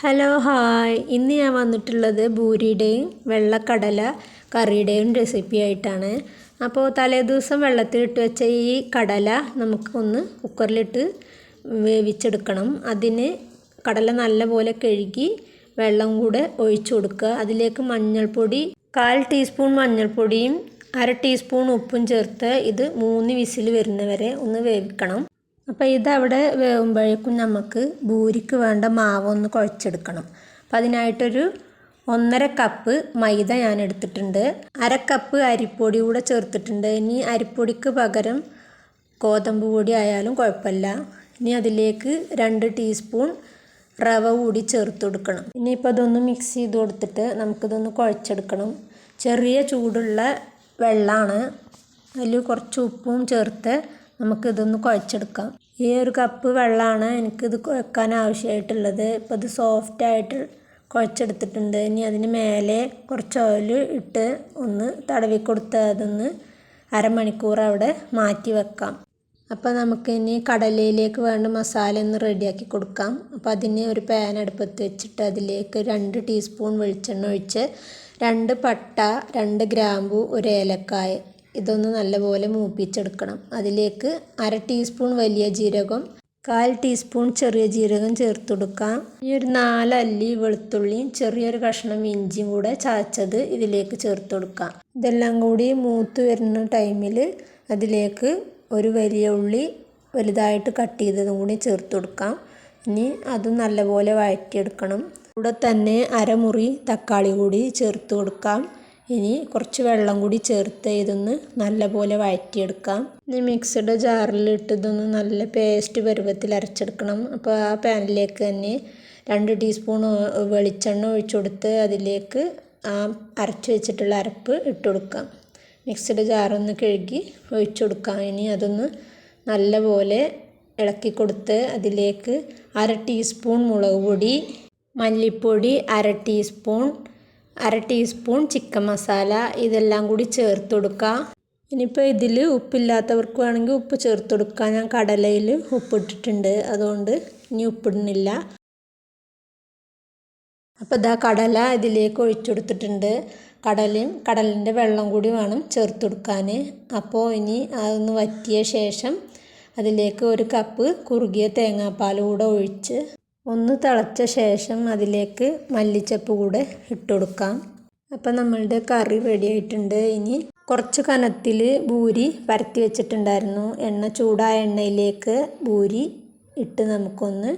Hello hi ഇന്ന് ഞാൻ വന്നിട്ടുള്ളത് ഭൂരിയുടെയും വെള്ളക്കടല കറിയുടെയും റെസിപ്പി ആയിട്ടാണ്. അപ്പോൾ തലേദിവസം വെള്ളത്തിലിട്ട് വെച്ച ഈ കടല നമുക്കൊന്ന് കുക്കറിലിട്ട് വേവിച്ചെടുക്കണം. അതിന് കടല നല്ലപോലെ കഴുകി വെള്ളം കൂടെ ഒഴിച്ചു കൊടുക്കുക. അതിലേക്ക് മഞ്ഞൾപ്പൊടി കാൽ ടീസ്പൂൺ മഞ്ഞൾപ്പൊടിയും അര ടീസ്പൂൺ ഉപ്പും ചേർത്ത് ഇത് മൂന്ന് വിസിൽ വരുന്നവരെ ഒന്ന് വേവിക്കണം. അപ്പോൾ ഇതവിടെ വേവുമ്പോഴേക്കും നമുക്ക് ഭൂരിക്ക് വേണ്ട മാവ് ഒന്ന് കുഴച്ചെടുക്കണം. അപ്പോൾ അതിനായിട്ടൊരു ഒന്നര കപ്പ് മൈദ ഞാൻ എടുത്തിട്ടുണ്ട് അര കപ്പ് അരിപ്പൊടി കൂടെ ചേർത്തിട്ടുണ്ട്. ഇനി അരിപ്പൊടിക്ക് പകരം ഗോതമ്പ് പൊടി ആയാലും കുഴപ്പമില്ല. ഇനി അതിലേക്ക് രണ്ട് ടീസ്പൂൺ റവ കൂടി ചേർത്ത് കൊടുക്കണം. ഇനിയിപ്പോൾ അതൊന്ന് മിക്സ് ചെയ്ത് കൊടുത്തിട്ട് നമുക്കിതൊന്ന് കുഴച്ചെടുക്കണം. ചെറിയ ചൂടുള്ള വെള്ളമാണ് അതിൽ കുറച്ച് ഉപ്പും ചേർത്ത് നമുക്കിതൊന്ന് കുഴച്ചെടുക്കാം. ഈ ഒരു കപ്പ് വെള്ളമാണ് എനിക്കിത് കുഴക്കാൻ ആവശ്യമായിട്ടുള്ളത്. ഇപ്പോൾ ഇത് സോഫ്റ്റായിട്ട് കുഴച്ചെടുത്തിട്ടുണ്ട്. ഇനി അതിന് മേലെ കുറച്ച് ഓയിൽ ഇട്ട് ഒന്ന് തടവി കൊടുത്ത് അതൊന്ന് അരമണിക്കൂർ അവിടെ മാറ്റി വെക്കാം. അപ്പോൾ നമുക്ക് ഇനി കടലയിലേക്ക് വേണ്ട മസാല ഒന്ന് റെഡിയാക്കി കൊടുക്കാം. അപ്പോൾ അതിന് ഒരു പാൻ അടുപ്പത്ത് വെച്ചിട്ട് അതിലേക്ക് രണ്ട് ടീസ്പൂൺ വെളിച്ചെണ്ണ ഒഴിച്ച് രണ്ട് പട്ട രണ്ട് ഗ്രാമ്പു ഒരു ഏലക്കായ ഇതൊന്ന് നല്ലപോലെ മൂപ്പിച്ചെടുക്കണം. അതിലേക്ക് അര ടീസ്പൂൺ വലിയ ജീരകം കാൽ ടീസ്പൂൺ ചെറിയ ജീരകം ചേർത്ത് കൊടുക്കാം. ഈ ഒരു നാലല്ലി വെളുത്തുള്ളിയും ചെറിയൊരു കഷ്ണം ഇഞ്ചിയും കൂടെ ചാച്ചത് ഇതിലേക്ക് ചേർത്ത് കൊടുക്കാം. ഇതെല്ലാം കൂടി മൂത്ത് വരുന്ന ടൈമിൽ അതിലേക്ക് ഒരു വലിയ ഉള്ളി വലുതായിട്ട് കട്ട് ചെയ്തതും കൂടി ചേർത്ത് കൊടുക്കാം. ഇനി അതും നല്ലപോലെ വഴറ്റിയെടുക്കണം. കൂടെ തന്നെ അരമുറി തക്കാളി കൂടി ചേർത്ത് കൊടുക്കാം. ഇനി കുറച്ച് വെള്ളം കൂടി ചേർത്ത് ഇതൊന്ന് നല്ലപോലെ വഴറ്റിയെടുക്കാം. ഇനി മിക്സഡ് ജാറിലിട്ട് ഇതൊന്ന് നല്ല പേസ്റ്റ് പരുവത്തിൽ അരച്ചെടുക്കണം. അപ്പോൾ ആ പാനിലേക്ക് തന്നെ രണ്ട് ടീസ്പൂൺ വെളിച്ചെണ്ണ ഒഴിച്ചു കൊടുത്ത് അതിലേക്ക് ആ അരച്ച് വെച്ചിട്ടുള്ള അരപ്പ് ഇട്ട് കൊടുക്കാം. മിക്സഡ് ജാറൊന്ന് കഴുകി ഒഴിച്ചു കൊടുക്കാം. ഇനി അതൊന്ന് നല്ലപോലെ ഇളക്കി കൊടുത്ത് അതിലേക്ക് അര ടീസ്പൂൺ മുളക് പൊടി മല്ലിപ്പൊടി അര ടീസ്പൂൺ അര ടീസ്പൂൺ ചിക്കൻ മസാല ഇതെല്ലാം കൂടി ചേർത്ത് കൊടുക്കുക. ഇനിയിപ്പോൾ ഇതിൽ ഉപ്പില്ലാത്തവർക്ക് വേണമെങ്കിൽ ഉപ്പ് ചേർത്ത് കൊടുക്കുക ഞാൻ കടലയിൽ ഉപ്പിട്ടിട്ടുണ്ട്. അതുകൊണ്ട് ഇനി ഉപ്പിടുന്നില്ല. അപ്പോൾ ഇതാ കടല ഇതിലേക്ക് ഒഴിച്ചെടുത്തിട്ടുണ്ട് കടലയും കടലിന്റെ വെള്ളം കൂടി വേണം ചേർത്ത് കൊടുക്കാൻ. അപ്പോൾ ഇനി അതൊന്ന് വറ്റിയ ശേഷം അതിലേക്ക് ഒരു കപ്പ് കുറുകിയ തേങ്ങാപ്പാൽ കൂടെ ഒഴിച്ച് ഒന്ന് തിളച്ച ശേഷം അതിലേക്ക് മല്ലിച്ചപ്പ് കൂടെ ഇട്ട് കൊടുക്കാം അപ്പം നമ്മളുടെ കറി റെഡി ആയിട്ടുണ്ട്. ഇനി കുറച്ച് കനത്തിൽ ഭൂരി പരത്തി വെച്ചിട്ടുണ്ടായിരുന്നു. എണ്ണ ചൂടായ എണ്ണയിലേക്ക് ഭൂരി ഇട്ട് നമുക്കൊന്ന്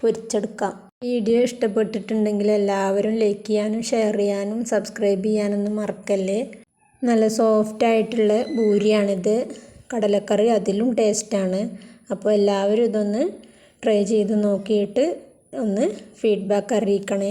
പൊരിച്ചെടുക്കാം. വീഡിയോ ഇഷ്ടപ്പെട്ടിട്ടുണ്ടെങ്കിൽ എല്ലാവരും ലൈക്ക് ചെയ്യാനും ഷെയർ ചെയ്യാനും സബ്സ്ക്രൈബ് ചെയ്യാനൊന്നും മറക്കല്ലേ? നല്ല സോഫ്റ്റ് ആയിട്ടുള്ള ഭൂരിയാണിത് കടലക്കറി അതിലും ടേസ്റ്റാണ് അപ്പോൾ എല്ലാവരും ഇതൊന്ന് ട്രൈ ചെയ്ത് നോക്കിയിട്ട് ഒന്ന് ഫീഡ്ബാക്ക് അറിയിക്കണേ.